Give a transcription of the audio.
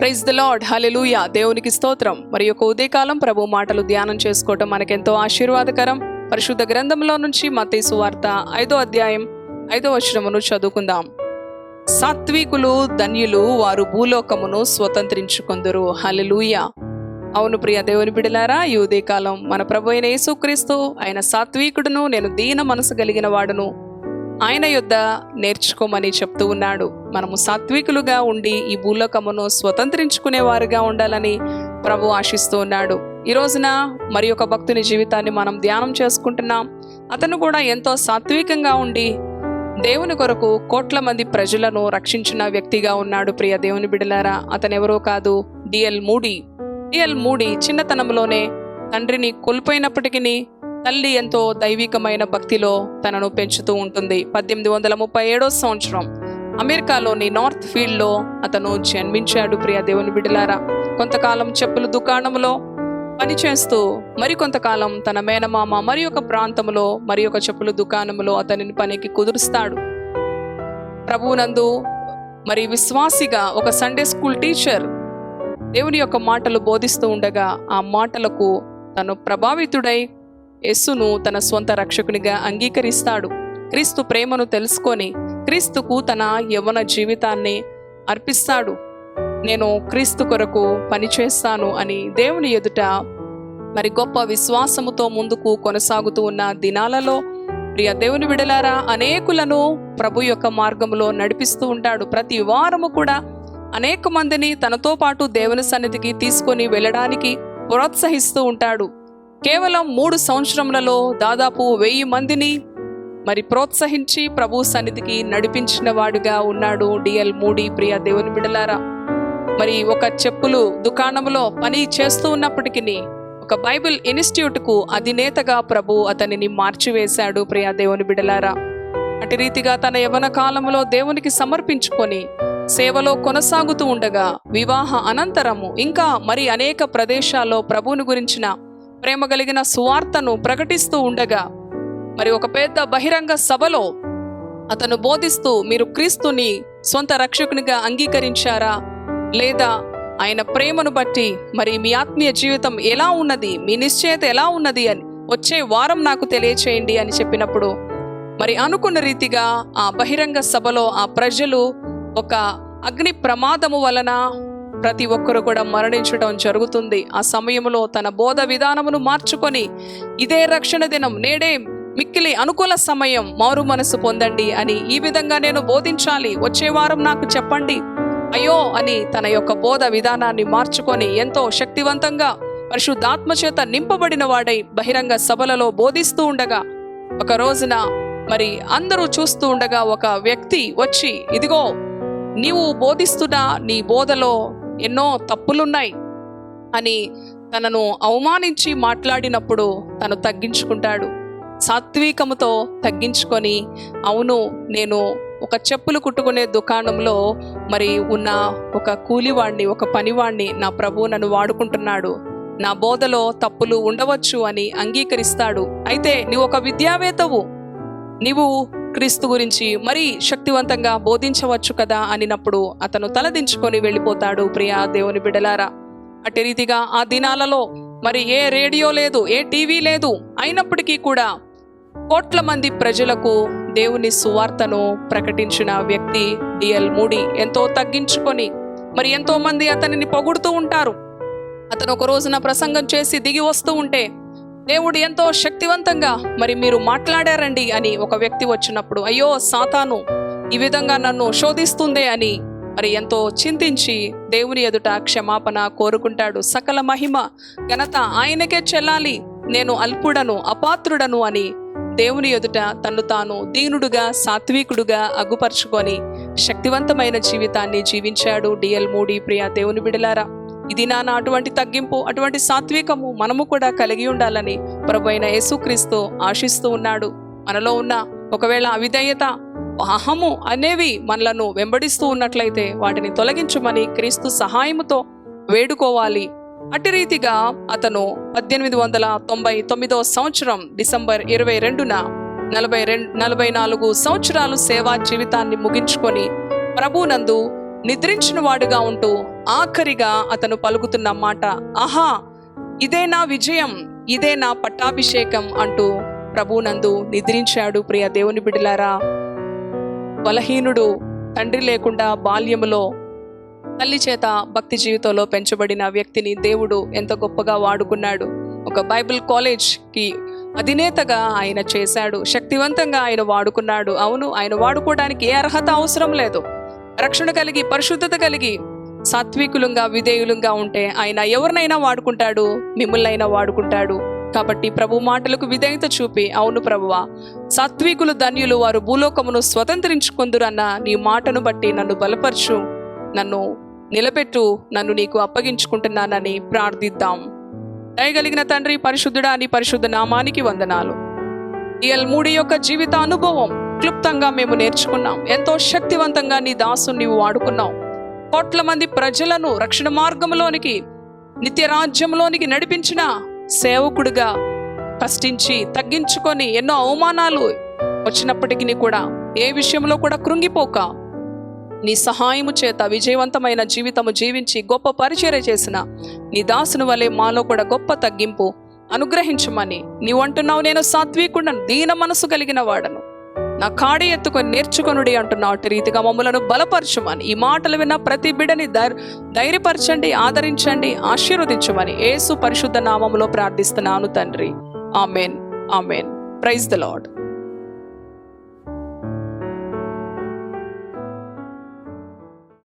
Praise the lord hallelujah దేవునికి స్తోత్రం. మరి యొక్క ఉదయకాలం ప్రభు మాటలు ధ్యానం చేసుకోవటం మనకెంతో ఆశీర్వాదకరం. పరిశుద్ధ గ్రంథంలో నుంచి మతేసు వార్త ఐదో అధ్యాయం ఐదో వచనమును చదువుకుందాం. సాత్వికులు ధన్యులు వారు భూలోకమును స్వతంత్రించుకుందరు. హలెలూయ అవును ప్రియ దేవుని బిడలారా ఈ ఉదయకాలం మన ప్రభు అయిన యేసుక్రీస్తు ఆయన సాత్వికుడును నేను దీన మనసు కలిగిన వాడును. ఆయన యొద్ద నేర్చుకోమని చెప్తూ ఉన్నాడు. మనము సాత్వికులుగా ఉండి ఈ భూలోకమును స్వతంత్రించుకునే వారుగా ఉండాలని ప్రభు ఆశిస్తూ ఉన్నాడు. ఈ రోజున మరి ఒక భక్తుని జీవితాన్ని మనం ధ్యానం చేసుకుంటున్నాం. అతను కూడా ఎంతో సాత్వికంగా ఉండి దేవుని కొరకు కోట్ల మంది ప్రజలను రక్షించిన వ్యక్తిగా ఉన్నాడు ప్రియ దేవుని బిడలారా. అతను ఎవరో కాదు డిఎల్ మూడి. డిఎల్ మూడి చిన్నతనంలోనే తండ్రిని కోల్పోయినప్పటికీ తల్లి ఎంతో దైవికమైన భక్తిలో తనను పెంచుతూ ఉంటుంది. పద్దెనిమిది వందల ముప్పై ఏడో సంవత్సరం. అమెరికాలోని నార్త్ ఫీల్డ్లో అతను జన్మించాడు ప్రియ దేవుని బిడ్డలారా. కొంతకాలం చెప్పుల దుకాణంలో పనిచేస్తూ మరికొంతకాలం తన మేనమామ మరి ఒక ప్రాంతంలో మరి ఒక చెప్పుల దుకాణంలో అతనిని పనికి కుదురుస్తాడు. ప్రభువునందు మరి విశ్వాసిగా ఒక సండే స్కూల్ టీచర్ దేవుని యొక్క మాటలు బోధిస్తూ ఉండగా ఆ మాటలకు తను ప్రభావితుడై యస్సును తన స్వంత రక్షకునిగా అంగీకరిస్తాడు. క్రీస్తు ప్రేమను తెలుసుకొని క్రీస్తుకు తన యవన జీవితాన్ని అర్పిస్తాడు. నేను క్రీస్తు కొరకు పనిచేస్తాను అని దేవుని ఎదుట మరి గొప్ప విశ్వాసముతో ముందుకు కొనసాగుతూ ఉన్న దినాలలో ప్రియ దేవుని విడలారా అనేకులను ప్రభు యొక్క మార్గంలో నడిపిస్తూ ఉంటాడు. ప్రతి వారము కూడా అనేక మందిని తనతో పాటు దేవుని సన్నిధికి తీసుకొని వెళ్ళడానికి ప్రోత్సహిస్తూ ఉంటాడు. కేవలం మూడు సంవత్సరములలో దాదాపు వెయ్యి మందిని మరి ప్రోత్సహించి ప్రభు సన్నిధికి నడిపించిన వాడుగా ఉన్నాడు డిఎల్ మూడి ప్రియ దేవుని బిడలారా. మరి ఒక చెప్పులు దుకాణంలో పని చేస్తూ ఉన్నప్పటికీ ఒక బైబిల్ ఇన్స్టిట్యూట్కు అధినేతగా ప్రభు అతనిని మార్చివేశాడు ప్రియ దేవుని బిడలారా. అటు రీతిగా తన యవన కాలంలో దేవునికి సమర్పించుకొని సేవలో కొనసాగుతూ ఉండగా వివాహ అనంతరము ఇంకా మరి అనేక ప్రదేశాల్లో ప్రభువుని గురించిన ప్రేమ కలిగిన సువార్తను ప్రకటిస్తూ ఉండగా మరి ఒక పెద్ద బహిరంగ సభలో అతను బోధిస్తూ మీరు క్రీస్తుని సొంత రక్షకునిగా అంగీకరించారా? లేదా ఆయన ప్రేమను బట్టి మరి మీ ఆత్మీయ జీవితం ఎలా ఉన్నది? మీ నిశ్చయత ఎలా ఉన్నది అని వచ్చే వారం నాకు తెలియచేయండి అని చెప్పినప్పుడు మరి అనుకున్న రీతిగా ఆ బహిరంగ సభలో ఆ ప్రజలు ఒక అగ్ని ప్రమాదము వలన ప్రతి ఒక్కరు కూడా మరణించడం జరుగుతుంది. ఆ సమయంలో తన బోధ విధానమును మార్చుకొని ఇదే రక్షణ దినం నేడే మిక్కిలి అనుకూల సమయం మారు మనసు పొందండి అని ఈ విధంగా నేను బోధించాలి. వచ్చే వారం నాకు చెప్పండి. అయ్యో అని తన యొక్క బోధ విధానాన్ని మార్చుకొని ఎంతో శక్తివంతంగా పరిశుద్ధాత్మ చేత నింపబడిన వాడై బహిరంగ సభలలో బోధిస్తూ ఉండగా ఒక రోజున మరి అందరూ చూస్తూ ఉండగా ఒక వ్యక్తి వచ్చి ఇదిగో నీవు బోధిస్తున్న నీ బోధలో ఎన్నో తప్పులున్నాయి అని తనను అవమానించి మాట్లాడినప్పుడు తను తగ్గించుకుంటాడు. సాత్వికముతో తగ్గించుకొని అవును నేను ఒక చెప్పులు కుట్టుకునే దుకాణంలో మరి ఉన్న ఒక కూలివాణ్ణి ఒక పనివాణ్ణి నా ప్రభువు నన్ను వాడుకుంటున్నాడు. నా బోధలో తప్పులు ఉండవచ్చు అని అంగీకరిస్తాడు. అయితే నీవు ఒక విద్యావేత్తవు. నీవు క్రీస్తు గురించి మరీ శక్తివంతంగా బోధించవచ్చు కదా అనినప్పుడు అతను తలదించుకొని వెళ్ళిపోతాడు ప్రియా దేవుని బిడలారా. అటు రీతిగా ఆ దినాలలో మరి ఏ రేడియో లేదు ఏ టీవీ లేదు అయినప్పటికీ కూడా కోట్ల మంది ప్రజలకు దేవుని సువార్తను ప్రకటించిన వ్యక్తి డిఎల్ మూడి ఎంతో తగ్గించుకొని మరి ఎంతో మంది అతనిని పొగుడుతూ ఉంటారు. అతను ఒక రోజున ప్రసంగం చేసి దిగి వస్తూ ఉంటే దేవుడు ఎంతో శక్తివంతంగా మరి మీరు మాట్లాడారండి అని ఒక వ్యక్తి వచ్చినప్పుడు అయ్యో సాతాను ఈ విధంగా నన్ను శోధిస్తుందే అని మరి ఎంతో చింతించి దేవుని ఎదుట క్షమాపణ కోరుకుంటాడు. సకల మహిమ ఘనత ఆయనకే చెల్లాలి నేను అల్పుడను అపాత్రుడను అని దేవుని ఎదుట తన్ను తాను దీనుడుగా సాత్వికుడుగా అగ్గుపరుచుకొని శక్తివంతమైన జీవితాన్ని జీవించాడు డిఎల్ మూడి ప్రియ దేవుని బిడలారా. ఇది నాన్న అటువంటి తగ్గింపు అటువంటి సాత్వికము మనము కూడా కలిగి ఉండాలని ప్రభు అయిన యేసుక్రీస్తు ఆశిస్తూ ఉన్నాడు. మనలో ఉన్న ఒకవేళ అవిధేయత అహము అనేవి మనలను వెంబడిస్తూ ఉన్నట్లయితే వాటిని తొలగించమని క్రీస్తు సహాయముతో వేడుకోవాలి అట్టి రీతిగా అతను పద్దెనిమిది వందల తొంభై తొమ్మిదో సంవత్సరం డిసెంబర్ ఇరవై రెండున నలభై రెండు నలభై నాలుగు సంవత్సరాలు సేవా జీవితాన్ని ముగించుకొని ప్రభునందు నిద్రించిన వాడుగా ఉంటూ ఆఖరిగా అతను పలుకుతున్న మాట ఆహా ఇదే నా విజయం ఇదే నా పట్టాభిషేకం అంటూ ప్రభునందు నిద్రించాడు ప్రియ దేవుని బిడ్డలారా. బలహీనుడు తండ్రి లేకుండా బాల్యములో తల్లి చేత భక్తి జీవితంలో పెంచబడిన వ్యక్తిని దేవుడు ఎంత గొప్పగా వాడుకున్నాడు. ఒక బైబిల్ కాలేజ్కి అధినేతగా ఆయన చేశాడు. శక్తివంతంగా ఆయన వాడుకున్నాడు. అవును ఆయన వాడుకోవడానికి ఏ అర్హత అవసరం లేదు. రక్షణ కలిగి పరిశుద్ధత కలిగి సాత్వికులంగా విధేయులంగా ఉంటే ఆయన ఎవరినైనా వాడుకుంటాడు మిమ్మల్నైనా వాడుకుంటాడు. కాబట్టి ప్రభు మాటలకు విధేయత చూపి అవును ప్రభువా సాత్వికులు ధన్యులు వారు భూలోకమును స్వతంత్రించుకుందురన్న నీ మాటను బట్టి నన్ను బలపరచు నన్ను నిలబెట్టు నన్ను నీకు అప్పగించుకుంటున్నానని ప్రార్థిద్దాం. దయగలిగిన తండ్రి పరిశుద్ధుడా నీ పరిశుద్ధ నామానికి వందనాలు. ఈ మూడి యొక్క జీవిత అనుభవం క్లుప్తంగా మేము నేర్చుకున్నాం. ఎంతో శక్తివంతంగా నీ దాసు నీవు వాడుకున్నావు. కోట్ల మంది ప్రజలను రక్షణ మార్గంలోనికి నిత్య రాజ్యంలోనికి నడిపించిన సేవకుడిగా కష్టించి తగ్గించుకొని ఎన్నో అవమానాలు వచ్చినప్పటికీ కూడా ఏ విషయంలో కూడా కృంగిపోక నీ సహాయము చేత విజయవంతమైన జీవితము జీవించి గొప్ప పరిచర్య చేసిన నీ దాసుని వలె మాలో కూడా గొప్ప తగ్గింపు అనుగ్రహించమని నీవు అంటున్నావు నేను సాత్వికుండను దీన మనసు కలిగిన వాడను. నా కాడి ఎత్తుకొని నేర్చుకొనుడి అంటున్నావు అటు రీతిగా మమ్మలను బలపరచమని. ఈ మాటలు విన్న ప్రతి బిడని ధైర్ ధైర్యపరచండి ఆదరించండి ఆశీర్వదించమని ఏసు పరిశుద్ధ నామములో ప్రార్థిస్తున్నాను తండ్రి. Amen amen. Praise the lord